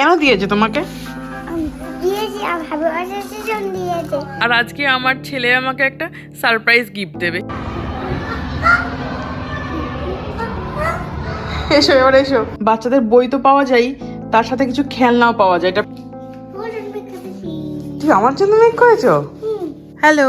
কেন দিয়েছে তোমাকে? আর আজকে আমার ছেলে আমাকে একটা সারপ্রাইজ গিফট দেবে। এসো এবার এসো। বাচ্চাদের বই তো পাওয়া যায় তার সাথে কিছু খেলনাও পাওয়া যায়। এটা তুই আমার জন্য মেক করেছ? হ্যালো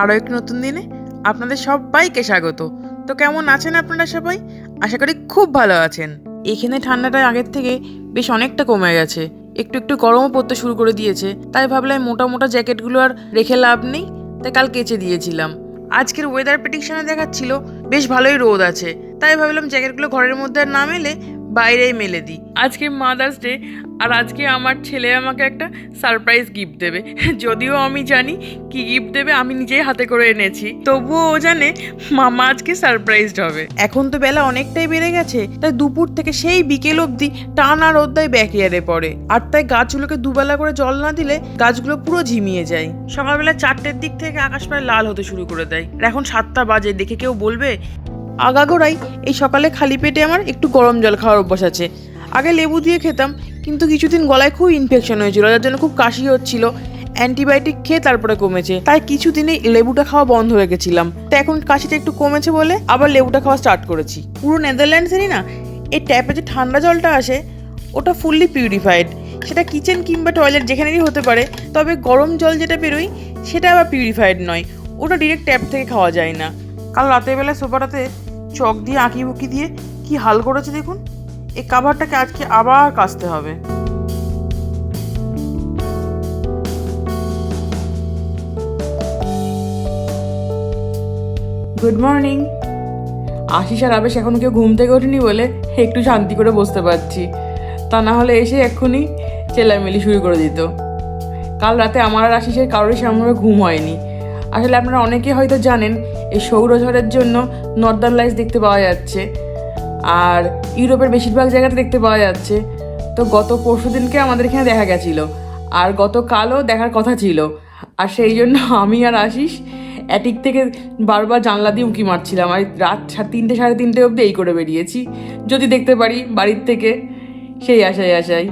আরও একটি নতুন দিনে আপনাদের সবাইকে স্বাগত। তো কেমন আছেন আপনারা সবাই? আশা করি খুব ভালো আছেন। এখানে ঠান্ডাটা আগের থেকে বেশ অনেকটা কমে গেছে। একটু একটু গরমও পড়তে শুরু করে দিয়েছে। তাই ভাবলাম মোটা মোটা জ্যাকেটগুলো আর রেখে লাভ নেই, তাই কাল কেচে দিয়েছিলাম। আজকের ওয়েদার প্রেডিকশনে দেখাচ্ছিল, বেশ ভালোই রোদ আছে। তাই ভাবলাম জ্যাকেটগুলো ঘরের মধ্যে আর না মেলে বাইরেই মেলে দিই। আজকে মাদার্স ডে আর আজকে আমার ছেলে আমাকে একটা সারপ্রাইজ গিফট দেবে। যদিও আমি জানি কি গিফট দেবে আমি নিজেই হাতে করে এনেছি। তবুও ও জানে মামা আজকে সারপ্রাইজড হবে। এখন তো বেলা অনেকটাই বেড়ে গেছে তাই দুপুর থেকে সেই বিকেল অবধি টানা রোদ্দায় ব্যাকিয়ারে পড়ে। আর তাই গাছগুলোকে দুবেলা করে জল না দিলে গাছগুলো পুরো ঝিমিয়ে যায়। সকালবেলা চারটের দিক থেকে আকাশ প্রায় লাল হতে শুরু করে দেয়। আর এখন সাতটা বাজে দেখে কেউ বলবে? আগাগোড়াই এই সকালে খালি পেটে আমার একটু গরম জল খাওয়ার অভ্যাস আছে। আগে লেবু দিয়ে খেতাম, কিন্তু কিছুদিন গলায় খুব ইনফেকশন হয়েছিল, যার জন্য খুব কাশি হচ্ছিল। অ্যান্টিবায়োটিক খেয়ে তারপরে কমেছে। তাই কিছুদিনে লেবুটা খাওয়া বন্ধ গেছিলাম। তো এখন কাশিটা একটু কমেছে বলে আবার লেবুটা খাওয়া স্টার্ট করেছি। পুরো নেদারল্যান্ডসেরই না, এই ট্যাপে যে ঠান্ডা জলটা আসে, ওটা ফুললি পিউরিফাইড সেটা কিচেন কিংবা টয়লেট যেখানেরই হতে পারে, তবে গরম জল যেটা বেরোয়, সেটা আবার পিউরিফাইড নয়। ওটা ডিরেক্ট ট্যাপ থেকে খাওয়া যায় না। কাল রাতের বেলা সোফাটাতে চক দিয়ে আঁকি বুকি দিয়ে কি হাল করেছে দেখুন? এই কাভারটাকে আজকে আবার কাচতে হবে। গুড মর্নিং আশিস আর আবেশ এখনও কেউ ঘুম থেকে ওঠেনি বলে একটু শান্তি করে বসতে পারছি। তা না হলে এসে এক্ষুনি চেল্লামিলি শুরু করে দিত। কাল রাতে আমার আর আশিসের কারোর সেমনভাবে ঘুম হয়নি। আসলে আপনারা অনেকে হয়তো জানেন এই সৌরঝড়ের জন্য নর্দার্ন লাইটস দেখতে পাওয়া যাচ্ছে। আর ইউরোপের বেশিরভাগ জায়গাতে দেখতে পাওয়া যাচ্ছে। তো গত পরশু দিনকে আমাদের এখানে দেখা গেছিল। আর গতকালও দেখার কথা ছিল। আর সেই জন্য আমি আর আশিস অ্যাটিক থেকে বারবার জানলা দিয়ে উঁকি মারছিলাম। আর রাত তিনটে, সাড়ে তিনটে অবধি এই করে বেরিয়েছি। যদি দেখতে পারি বাড়ির থেকে, সেই আশায় আশায়।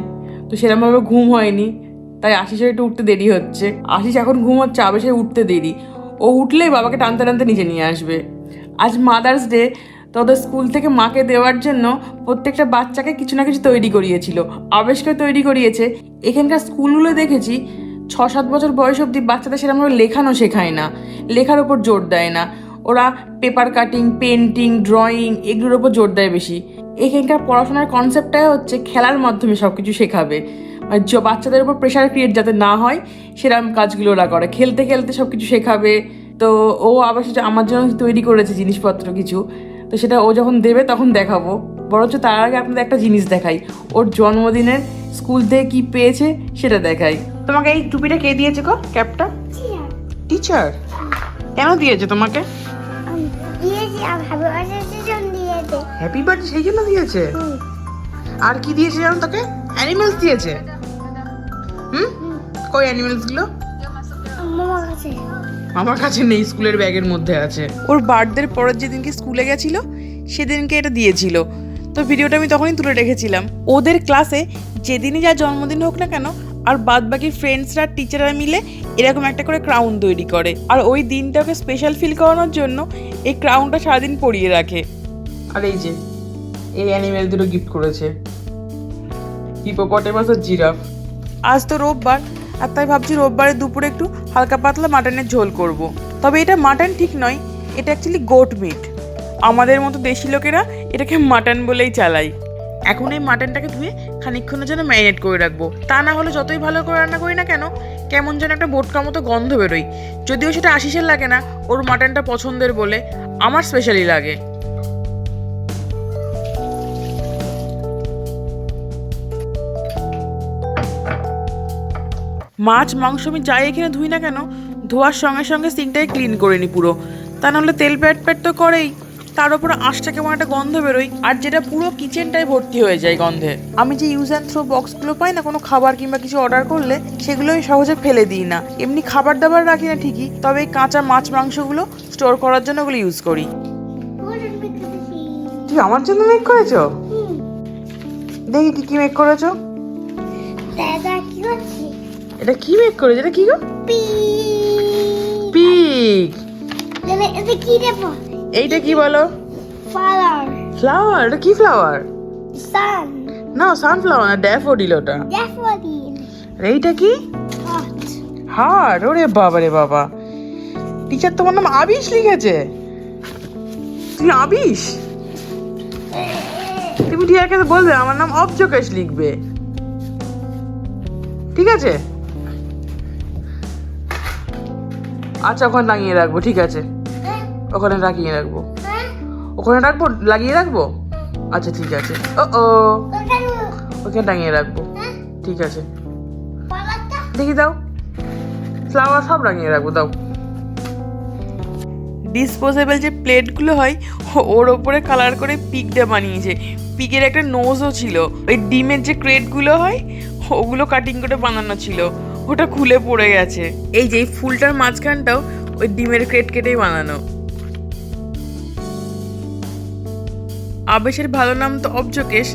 তো সেরকমভাবে ঘুম হয়নি। তাই আশিসের একটু উঠতে দেরি হচ্ছে। আশিস এখন ঘুম হচ্ছে আবেশের উঠতে দেরি। ও উঠলেই বাবাকে টানতে টানতে নিচে নিয়ে আসবে। আজ মাদার্স ডে তো ওদের স্কুল থেকে মাকে দেওয়ার জন্য প্রত্যেকটা বাচ্চাকে কিছু না কিছু তৈরি করিয়েছিল আবেশকে তৈরি করিয়েছে। এখানকার স্কুলগুলো দেখেছি ছ সাত বছর বয়স অবধি বাচ্চাদের সেরকমভাবে লেখানো শেখায় না, লেখার ওপর জোর দেয় না। ওরা পেপার কাটিং পেন্টিং ড্রয়িং এগুলোর ওপর জোর দেয় বেশি। এখানকার পড়াশোনার কনসেপ্টটাই হচ্ছে খেলার মাধ্যমে সব কিছু শেখাবে। আর বাচ্চাদের উপর প্রেশার ক্রিয়েট যাতে না হয় সেরকম কাজগুলো ওরা করে। খেলতে খেলতে সব কিছু শেখাবে। তো ও আবার সেটা আমার জন্য তৈরি করেছে জিনিসপত্র কিছু। তো সেটা ও যখন দেবে তখন দেখাবো। বরঞ্চ তার আগে আপনাদের একটা জিনিস দেখাই। ওর জন্মদিনের স্কুল থেকে কি পেয়েছে সেটা দেখাই। তোমাকে এই টুপিটা কে দিয়েছে গো? ক্যাপটা? টিচার কেন দিয়েছে তোমাকে? হ্যাপি বার্থডে সেই জন্য দিয়েছে? আর কি দিয়েছে জানো তোকে? অ্যানিমেলস দিয়েছে? হুম? কই অ্যানিমেলসগুলো? আমার কাছে নেই স্কুলের ব্যাগের মধ্যে আছে। ওর বার্থডের পরের যেদিনকে স্কুলে গেছিল সেদিনকে এটা দিয়েছিল। তো ভিডিওটা আমি তখনই তুলে রেখেছিলাম। ওদের ক্লাসে যেদিনই যা জন্মদিন হোক না কেন আর বাদ বাকি ফ্রেন্ডসরা টিচাররা মিলে এরকম একটা করে ক্রাউন তৈরি করে। আর ওই দিনটাকে স্পেশাল ফিল করানোর জন্য এই ক্রাউনটা সারাদিন পরিয়ে রাখে। আর এই যে এই অ্যানিমেল দুটো গিফট করেছে। হিপোপটেমাস আর জিরাফ আজ তো রোববার, আর তাই ভাবছি রোববারে দুপুরে একটু হালকা পাতলা মাটনের ঝোল করব। তবে এটা মাটন ঠিক নয়, এটা অ্যাকচুয়ালি গোট মিট আমাদের মতো দেশি লোকেরা এটাকে মাটন বলেই চালাই এখন এই মাটনটাকে ধুয়ে খানিকক্ষণের জন্য ম্যারিনেট করে রাখব। তা না হলে যতই ভালো করে রান্না করি না কেন, কেমন যেন একটা বোটকা মতো গন্ধ বেরোয়। যদিও সেটা আশিসের লাগে না, ওর মাটনটা পছন্দের বলে আমার স্পেশালি লাগে। মাছ মাংস আমি যাই এখানে ধুই না কেন ধোয়ার সঙ্গে সঙ্গে সিঙ্কটাই ক্লিন করে নিই পুরো। তা নাহলে তেল প্যাট প্যাট তো করেই তার উপরে আঁশটা কেমন একটা গন্ধ বেরোয় আর যেটা পুরো কিচেনটাই ভর্তি হয়ে যায় গন্ধে। আমি যে ইউজ অ্যান্ড থ্রো বক্সগুলো পাই না কোনো খাবার কিংবা কিছু অর্ডার করলে সেগুলো আমি সহজে ফেলে দিই না। এমনি খাবার দাবার রাখি না ঠিকই তবে এই কাঁচা মাছ মাংসগুলো স্টোর করার জন্য ওগুলো ইউজ করি। তুই আমার জন্য মেক করেছ? দেখি কি কি মেক করেছ? করছি এটা কি মেক করেছে? এটা কি গো? P pick. এটা কি দেবো? এইটা কি বলো? ফলার ফ্লাওয়ার এটা কি ফ্লাওয়ার সান না সানফ্লাওয়ার না ড্যাফোডিল ওটা। ড্যাফোডিল এইটা কি? হার্ট ওরে বাবা রে বাবা। টিচার তোমার নাম আবিশ লিখেছে। তুমি আবিশ? তুমি টিচারকে বলবে আমার নাম অবজকেশ লিখবে। ঠিক আছে? আচ্ছা ওখানে লাগিয়ে রাখব, ঠিক আছে। ওখানে লাগিয়ে রাখব। ওখানে রাখব? লাগিয়ে রাখব? আচ্ছা ঠিক আছে। ও ও ওখানে টাঙিয়ে রাখব। ঠিক আছে। দেখি দাও। ফ্লাওয়ার সব রাঙিয়ে রাখব, দাও। ডিসপোজেবল যে প্লেটগুলো হয়, ওর ওপরে কালার করে পিকটা বানিয়েছে। পিকের একটা নোজও ছিল। ওই ডিমের যে ক্রেটগুলো হয়, ওগুলো কাটিং করে বানানো ছিল। ওটা খুলে পড়ে গেছে। এই যে ফুলটার মাঝখানটাও ওই ডিমের ক্রেট কেটেই বানানো। আবেশের ভালো নাম তো অবজকেশ,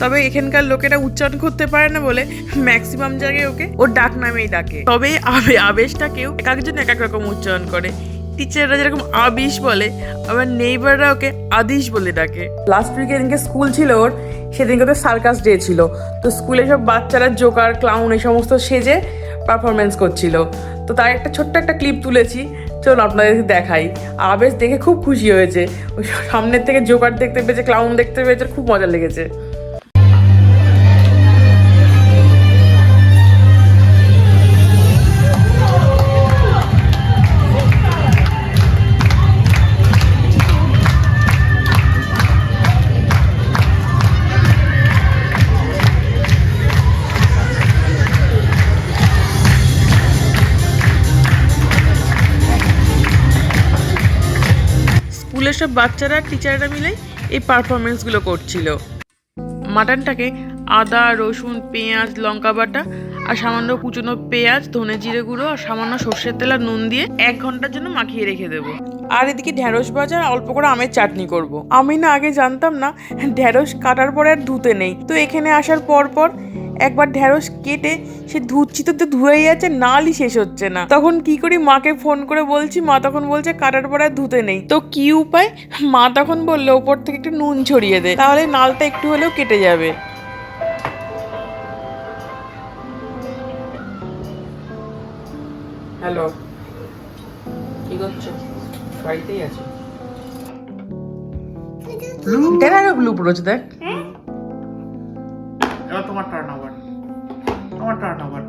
তবে এখানকার লোকেরা উচ্চারণ করতে পারে না বলে ম্যাক্সিমাম জায়গায় ওকে ওর ডাক নামেই ডাকে। তবে আবে, আবেশটাকেও এক একজন এক এক রকম উচ্চারণ করে। টিচাররা যেরকম আবিশ বলে, আবার নেইবাররা ওকে আদিশ বলে ডাকে। লাস্ট উইকে যেদিনকে স্কুল ছিল ওর, সেদিনকে তো সার্কাস ডে ছিল। তো স্কুলে সব বাচ্চারা জোকার ক্লাউন এই সমস্ত সেজে পারফরমেন্স করছিল। তো তার একটা ছোট্ট একটা ক্লিপ তুলেছি চলুন আপনাদের দেখাই। আবেশ দেখে খুব খুশি হয়েছে। সামনের থেকে জোকার দেখতে পেয়েছে ক্লাউন দেখতে পেয়েছে, খুব মজা লেগেছে। বাচ্চারা টিচাররা মিলে এই পারফরমেন্সগুলো করছিল। মাটনটাকে আদা, রসুন, পেঁয়াজ, লঙ্কা বাটা আর সামান্য কুচনো পেঁয়াজ, ধনে জিরে গুঁড়ো আর সামান্য সর্ষের তেল আর নুন দিয়ে এক ঘণ্টার জন্য মাখিয়ে রেখে দেবো। আর এদিকে ঢ্যাঁড়স বাজার অল্প করে আমের চাটনি করব। আমি না আগে জানতাম না ঢ্যাঁড়স কাটার পরে আর ধুতে নেই। তো এখানে আসার পর পর একবার ঢ্যাঁড়স কেটে সে ধুচ্ছি তো ধুয়েই যাচ্ছে নালই শেষ হচ্ছে না। তখন কি করি মাকে ফোন করে বলছি মা তখন বলছে কাটার পরে আর ধুতে নেই। তো কি উপায়? মা তখন বলল ওপর থেকে একটু নুন ছড়িয়ে দে তাহলে নালটা একটু হলেও কেটে যাবে। হ্যালো কি করছ? বাড়িতেই আছো? ব্লু পড়েছে দেখ। এবার তোমার টার্ন আবার তোমার টার্ন আবার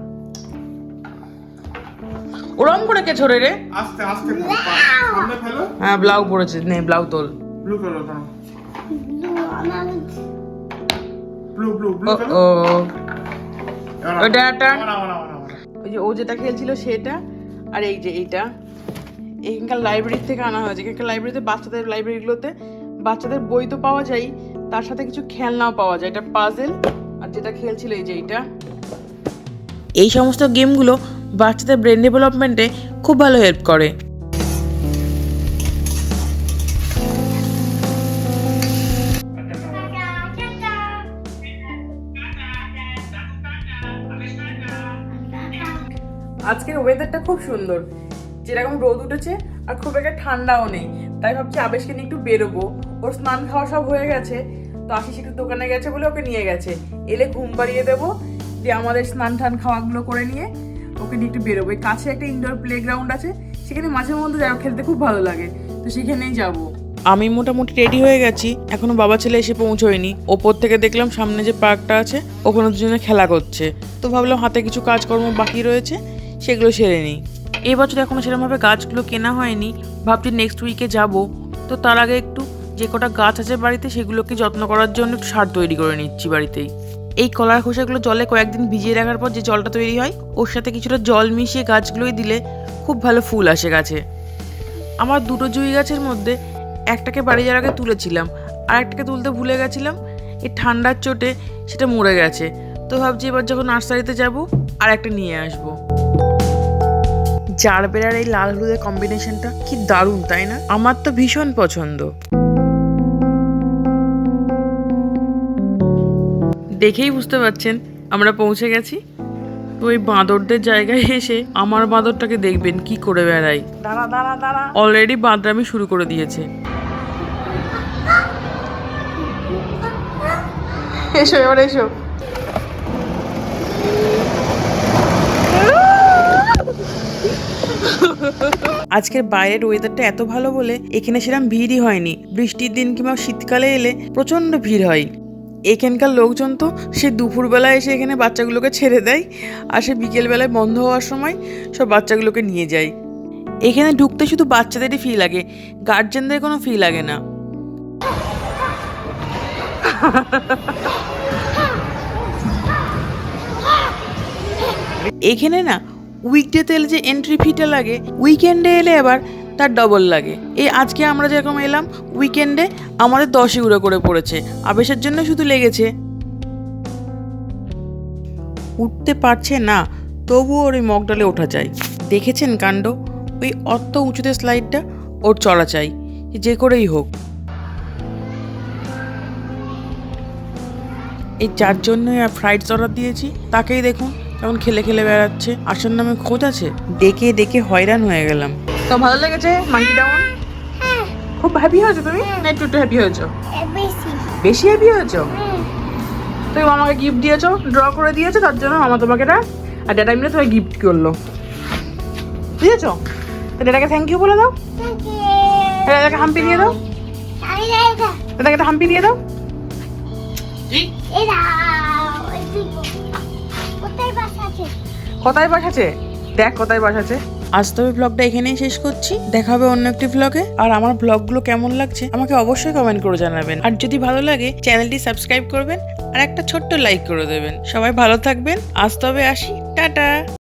ওরম করে কে ছড়ে রে? আস্তে আস্তে সামনে ফেলো। হ্যাঁ ব্লাউ পড়েছে নে ব্লাউ তোল। ব্লু ফেলো কেন ব্লু ব্লু ব্লু ব্লু ও ওটা আবার। ওই যে ও যেটা খেলছিল সেটা আর এই যে এইটা। এখানকার লাইব্রেরি থেকে আনা হয়েছে। এখানকার লাইব্রেরিতে বাচ্চাদের লাইব্রেরিগুলোতে বাচ্চাদের বই তো পাওয়া যায় তার সাথে কিছু খেলনাও পাওয়া যায়। এটা পাজেল আর যেটা খেলছিল এই যে এইটা। এই সমস্ত গেমগুলো বাচ্চাদের ব্রেন ডেভেলপমেন্টে খুব ভালো হেল্প করে। আজকের ওয়েদারটা খুব সুন্দর। যেরকম রোদ উঠেছে আর খুব একটা ঠান্ডাও নেই। তাই ভাবছি আবেশকে নিয়ে একটু বেরোবো। ওর স্নান খাওয়া সব হয়ে গেছে। তো আশিস একটু দোকানে গেছে বলে ওকে নিয়ে গেছে। এলে ঘুম পাড়িয়ে দেবো, দিয়ে আমাদের স্নান টান খাওয়াগুলো করে নিয়ে ওকে নিয়ে একটু বেরোবো। কাছে একটা ইনডোর প্লেগ্রাউন্ড আছে, সেখানে মাঝে মধ্যে যাও খেলতে খুব ভালো লাগে। তো সেখানেই যাব। আমি মোটামুটি রেডি হয়ে গেছি, এখনও বাবা ছেলে এসে পৌঁছয়নি। ওপর থেকে দেখলাম সামনে যে পার্কটা আছে, ওখানে দুজনে খেলা করছে। তো ভাবলাম হাতে কিছু কাজকর্ম বাকি রয়েছে, সেগুলো সেরে নিই। এই বছর এখনও সেরকমভাবে গাছগুলো কেনা হয়নি, ভাবছি নেক্সট উইকে যাব। তো তার আগে একটু যে কটা গাছ আছে বাড়িতে সেগুলোকে যত্ন করার জন্য একটু সার তৈরি করে নিচ্ছি বাড়িতেই। এই কলার খোসাগুলো জলে কয়েকদিন ভিজিয়ে রাখার পর যে জলটা তৈরি হয়, ওর সাথে কিছুটা জল মিশিয়ে গাছগুলোই দিলে খুব ভালো ফুল আসে গাছে। আমার দুটো জুই গাছের মধ্যে একটাকে বাড়ি যাওয়ার আগে তুলেছিলাম, আর একটাকে তুলতে ভুলে গেছিলাম, এই ঠান্ডার চোটে সেটা মরে গেছে। তো ভাবছি এবার যখন নার্সারিতে যাব, আর একটা নিয়ে আসব। জারবেরার এই লাল হলুদের কম্বিনেশনটা কি দারুণ, তাই না? আমার তো ভীষণ পছন্দ। দেখেই বুঝতে পারছেন আমরা পৌঁছে গেছি। তো ওই বাঁদরদের জায়গায় এসে আমার বাঁদরটাকে দেখবেন কি করে বেড়াই অলরেডি বাঁদরামি শুরু করে দিয়েছে। এসো এবার এসো। আজকের বাইরের ওয়েদারটা এত ভালো বলে এখানে সেরকম ভিড়ই হয়নি। বৃষ্টির দিন কিংবা শীতকালে এলে প্রচণ্ড ভিড় হয়। এখানকার লোকজন তো সে দুপুরবেলা এসে এখানে বাচ্চাগুলোকে ছেড়ে দেয় আর সে বিকেলবেলায় বন্ধ হওয়ার সময় সব বাচ্চাগুলোকে নিয়ে যায়। এখানে ঢুকতে শুধু বাচ্চাদেরই ফি লাগে গার্জেনদের কোনো ফি লাগে না। এখানে না উইকডেতে যে এন্ট্রি ফিটা লাগে উইকেন্ডে এলে আবার তার ডবল লাগে। এই আজকে আমরা যেরকম এলাম উইকেন্ডে আমাদের দশ ইউরো করে পড়েছে। আবেশের জন্য শুধু লেগেছে। উঠতে পারছে না, তবুও ওর ওই মগডালে ওঠা চাই। দেখেছেন কাণ্ড? ওই অত উঁচুতে স্লাইডটা ওর চড়া চাই। যে করেই হোক। এই যার জন্য ফ্রাইড অর্ডার দিয়েছি, তাকেই দেখুন কেমন খেলে খেলে বেড়াচ্ছে। আসার নামে খোঁজ আছে? ডেকে ডেকে হয়রান হয়ে গেলাম। তো ভালো লেগেছে? মাঙ্কি ডাউন হ্যাঁ খুব হ্যাপি হয়েছো তুমি? না একটু একটু হ্যাপি হয়েছো? বেশি। বেশি হ্যাপি হয়েছো? তুমি মামাকে গিফট দিয়েছ ড্র করে দিয়েছ তার জন্য মামা তোমাকে এটা আর ডেটা মিলে তোমাকে গিফট করল। দিয়েছ? তো ডেটাকে থ্যাংক ইউ বলে দাও। ডেটাকে হাম্পি দিয়ে দাও। ডেটাকে একটা হাম্পি দিয়ে দাও। কোথায় বাসা আছে? কোথায় বসাছে দেখ কোথায় বসাছে আজ তবে ব্লগটা এখানেই শেষ করছি। দেখা হবে অন্য একটি ব্লগে আর আমার ব্লগগুলো কেমন লাগছে, আমাকে অবশ্যই কমেন্ট করে জানাবেন। আর যদি ভালো লাগে চ্যানেলটি সাবস্ক্রাইব করবেন। আর একটা ছোট্ট লাইক করে দেবেন। সবাই ভালো থাকবেন। আজ তবে আসি। টাটা!